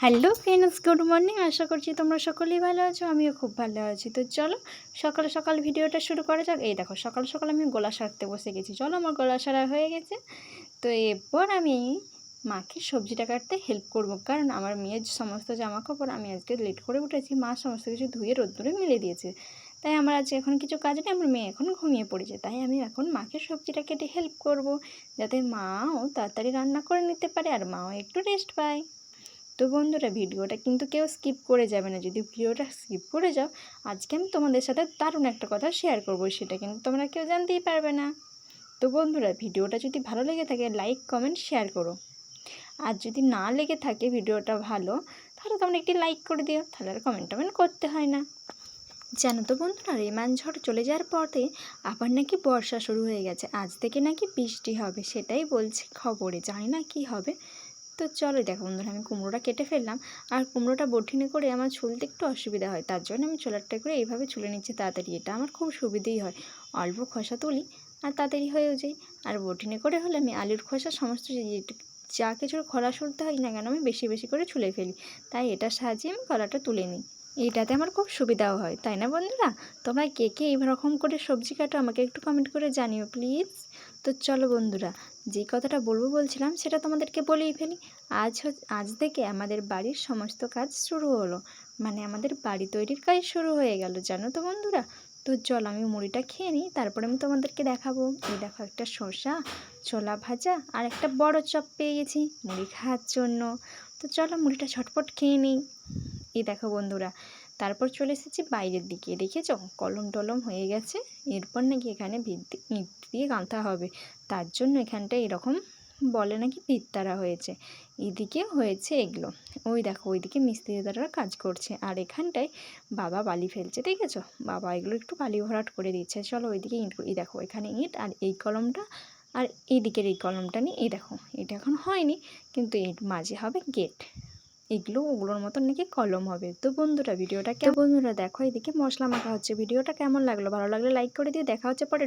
Hello friends good morning আশা করছি তোমরা সকলেই ভালো আছো, আমিও খুব ভালো আছি। তো চলো, সকাল সকাল ভিডিওটা শুরু করা যাক। এই দেখো, সকাল সকাল আমি গলা সারতে বসে গেছি। চলো, আমার গলা সারা হয়ে গেছে। তো এরপর আমি মাকে সবজিটা কাটতে হেল্প করব। কারণ আমার মেয়ের সমস্ত জামা কাপড় আমি আজকে লেট করে উঠেছি। মা সমস্ত কিছু ধুয়ে রোদ্দুরে মিলে দিয়েছে। তাই আমার আজকে এখন কিছু কাজ নেই, আমার মেয়ে এখন ঘুমিয়ে পড়েছে। তাই আমি এখন মাকে সবজিটা কেটে হেল্প করব, যাতে মাও তাড়াতাড়ি রান্না করে নিতে পারে আর মাও একটু রেস্ট পায়। তো বন্ধুরা ভিডিওটা কিন্তু কেউ স্কিপ করে যাবে না। যদি ভিডিওটা স্কিপ করে যাও, আজকে আমি তোমাদের সাথে দারুণ একটা কথা শেয়ার করব, সেটা কিন্তু তোমরা কেউ জানতেই পারবে না। তো বন্ধুরা ভিডিওটা যদি ভালো লেগে থাকে লাইক কমেন্ট শেয়ার করো। আর যদি না লেগে থাকে ভিডিওটা ভালো, তাহলে তোমরা একটি লাইক করে দিও, তাহলে আর কমেন্ট টমেন্ট করতে হয় না। জানো তো বন্ধুরা, রেমান ঝড় চলে যাওয়ার পরে আবার নাকি বর্ষা শুরু হয়ে গেছে। আজ থেকে নাকি বৃষ্টি হবে, সেটাই বলছে খবরে, জানি না কি হবে। তো চলো দেখো বন্ধুরা, আমি কুমড়োটা কেটে ফেললাম। আর কুমড়োটা বঠিনে করে আমার ছুলতে একটু অসুবিধা হয়, তার জন্য আমি ছোলারটা করে এইভাবে ছুলে নিচ্ছি তাড়াতাড়ি। এটা আমার খুব সুবিধেই হয়, অল্প খসা তুলি আর তাড়াতাড়ি হয়েও যাই আর বঠিনে করে হলে আমি আলুর খসা সমস্ত যা কিছুর খোলা শুলতে হয় না কেন আমি বেশি বেশি করে ছুলে ফেলি। তাই এটা সাহায্যে আমি খোলাটা তুলে নিই। এটাতে আমার খুব সুবিধাও হয়, তাই না বন্ধুরা? তোমরা কে কে এইরকম করে সবজি কাটো আমাকে একটু কমেন্ট করে জানিও প্লিজ তো চলো বন্ধুরা, যে কথাটা বলব বলছিলাম সেটা তোমাদেরকে বলেই ফেলি। আজ আজ থেকে আমাদের বাড়ির সমস্ত কাজ শুরু হলো। মানে আমাদের বাড়ি তৈরির কাজ শুরু হয়ে গেল, জানো তো বন্ধুরা? তো চলো আমি মুড়িটা খেয়ে নিই, তারপরে আমি তোমাদেরকে দেখাবো। এই দেখো একটা শসা, ছোলা ভাজা আর একটা বড় চপ পেয়ে গেছি মুড়ি খাওয়ার জন্য। তো চলো মুড়িটা ছটপট খেয়ে নিই। এই দেখো বন্ধুরা তারপর চলে এসেছি বাইরের দিকে। দেখেছ? কলম টলম হয়ে গেছে। এরপর নাকি এখানে ভিত ইট দিয়ে গাঁথা হবে। তার জন্য এখানটা এরকম বলে নাকি ভিত্তারা হয়েছে। এদিকে হয়েছে এগুলো। ওই দেখো, ওইদিকে মিস্ত্রি দাদারা কাজ করছে। আর এখানটায় বাবা বালি ফেলছে, দেখেছ? বাবা এগুলো একটু বালি ভরাট করে দিচ্ছে। চলো ওইদিকে ইট, এই দেখো, এখানে ইট আর এই কলমটা আর এই দিকের এই কলমটা নিয়ে, এই দেখো, এটা এখন হয়নি, কিন্তু এর মাঝে হবে গেট। এগুলো ওগুলোর মতন নাকি কলম হবে। তো বন্ধুরা ভিডিওটা কেমন বন্ধুরা দেখো এদিকে মশলা মাখা হচ্ছে। ভিডিওটা কেমন লাগল? ভালো লাগলে লাইক করে দিয়ে দেখা হচ্ছে পরে